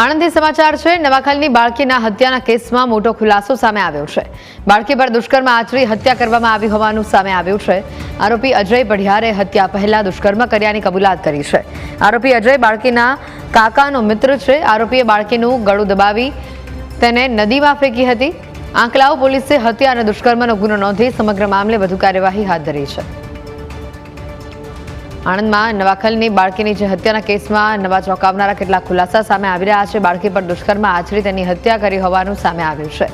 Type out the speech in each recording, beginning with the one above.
આણંદથી સમાચાર છે, નવાખાલની બાળકીના હત્યાના કેસમાં મોટો ખુલાસો સામે આવ્યો છે. બાળકી પર દુષ્કર્મ આચરી હત્યા કરવામાં આવી હોવાનું સામે આવ્યું છે. આરોપી અજય પઢિયારે હત્યા પહેલા દુષ્કર્મ કર્યાની કબૂલાત કરી છે. આરોપી અજય બાળકીના કાકાનો મિત્ર છે. આરોપીએ બાળકીનું ગળું દબાવી તેને નદીમાં ફેંકી હતી. આંકલાવ પોલીસે હત્યા અને દુષ્કર્મનો ગુનો નોંધી સમગ્ર મામલે વધુ કાર્યવાહી હાથ ધરી છે. આણંદમાં નવાખલની બાળકીની જે હત્યાના કેસમાં નવા ચોંકાવનારા કેટલાક ખુલાસા સામે આવી રહ્યા છે. બાળકી પર દુષ્કર્મ આચરી તેની હત્યા કરી હોવાનું સામે આવ્યું છે.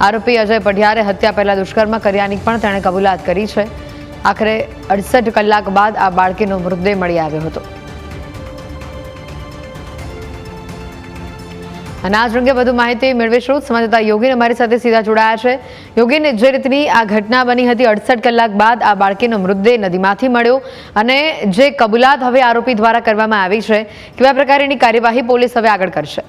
આરોપી અજય પઢિયારે હત્યા પહેલા દુષ્કર્મ કર્યાની પણ તેણે કબૂલાત કરી છે. આખરે અડસઠ કલાક બાદ આ બાળકીનો મૃતદેહ મળી આવ્યો હતો. અને આ અંગે વધુ માહિતી મેળવીશું સંવાદદાતા યોગીન અમારી સાથે સીધા જોડાયા છે. યોગીન, જે રીતની આ ઘટના બની હતી અડસઠ કલાક બાદ આ બાળકીનો મૃતદેહ નદીમાંથી મળ્યો અને જે કબૂલાત હવે આરોપી દ્વારા કરવામાં આવી છે, કેવા પ્રકારની કાર્યવાહી પોલીસ હવે આગળ કરશે?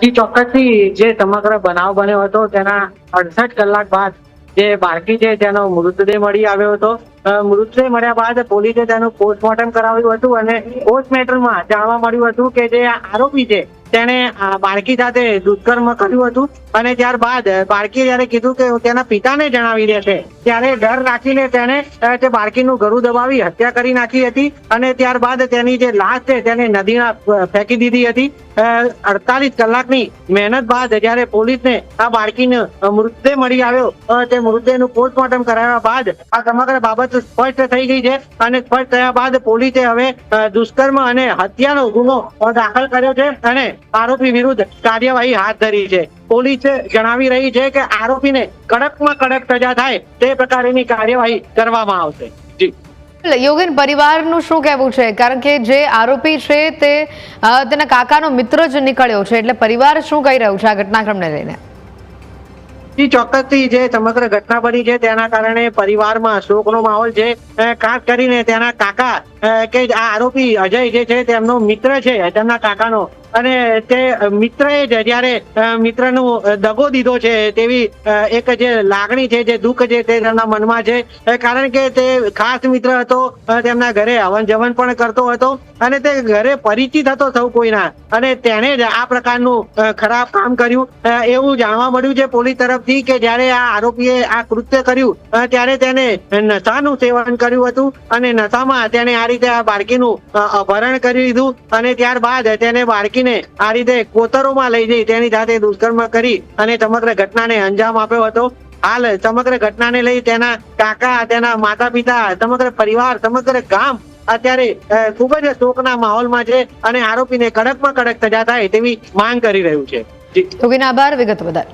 જી, ચોક્કસથી જે સમગ્ર બનાવ બન્યો હતો તેના અડસઠ કલાક બાદ જે બાળકી છે તેનો મૃતદેહ મળી આવ્યો હતો. મૃતદેહ મળ્યા બાદ પોલીસે તેનું પોસ્ટમોર્ટમ કરાવ્યું હતું અને પોસ્ટમોર્ટમમાં જાણવા મળ્યું હતું કે જે આરોપી છે, તેણે બાળકી સાથે દુષ્કર્મ કર્યું હતું અને ત્યારબાદ બાળકીએ જયારે કીધું કે તેના પિતાને જણાવી દે છે ત્યારે ડર રાખીને તેણે તે બાળકીનું ગળું દબાવી હત્યા કરી નાખી હતી અને ત્યારબાદ તેની જે લાશ છે, તેને નદીમાં ફેંકી દીધી હતી. અડતાલીસ કલાકની મહેનત બાદ જ્યારે પોલીસને આ બાળકીનો મૃતદેહ મળી આવ્યો તે મૃતદેહનું પોસ્ટમોર્ટમ કરાવ્યા બાદ આ સમગ્ર બાબત સ્પષ્ટ થઈ ગઈ છે અને સ્પષ્ટ થયા બાદ પોલીસે હવે દુષ્કર્મ અને હત્યાનો ગુનો દાખલ કર્યો છે અને આરોપી વિરુદ્ધ કાર્યવાહી હાથ ધરી છે. પોલીસે જણાવી રહી છે કે આરોપીને કડકમાં કડક સજા થાય તે પ્રકારની કાર્યવાહી કરવામાં આવશે. યોગીન, પરિવારનું શું કહેવું છે? કારણ કે જે આરોપી છે તે તેના કાકાનો મિત્ર જ નીકળ્યો છે, એટલે પરિવાર શું કહી રહ્યું છે આ ઘટનાક્રમને લઈને? ચોક્કસથી જે સમગ્ર ઘટના બની છે તેના કારણે પરિવારમાં શોકનો માહોલ છે. ખાસ કરીને તેના કાકા કે આ આરોપી અજય જે છે તેમનો મિત્ર છે, તેમના કાકાનો. અને તે મિત્રએ જ જ્યારે મિત્રનો દગો દીધો છે, તેવી એક જે લાગણી છે, જે દુઃખ છે, તે મનમાં છે. કારણ કે તે ખાસ મિત્ર હતો તેમના ઘરે હવન જવન પણ કરતો હતો અને તે ઘરે પરિચિત હતો સૌ કોઈના. અને તેણે જ આ પ્રકારનું ખરાબ કામ કર્યું. એવું જાણવા મળ્યું છે પોલીસ તરફથી કે જ્યારે આ આરોપીએ આ કૃત્ય કર્યું ત્યારે તેને નશાનું સેવન કર્યું હતું અને નશામાં તેને આ રીતે આ બાળકીનું અપહરણ કરી લીધું અને ત્યારબાદ તેને બાળકીને આ રીતે કોતરોમાં લઈ જઈ તેની સાથે દુષ્કર્મ કરી અને સમગ્ર ઘટનાને અંજામ આપ્યો હતો. હાલ સમગ્ર ઘટનાને લઈ તેના કાકા, તેના માતા પિતા સમગ્ર પરિવાર, સમગ્ર ગામ અત્યારે ખૂબ જ શોકના માહોલમાં છે અને આરોપીને કડકમાં કડક સજા થાય તેવી માંગ કરી રહ્યું છે. આભાર, વિગત બદલ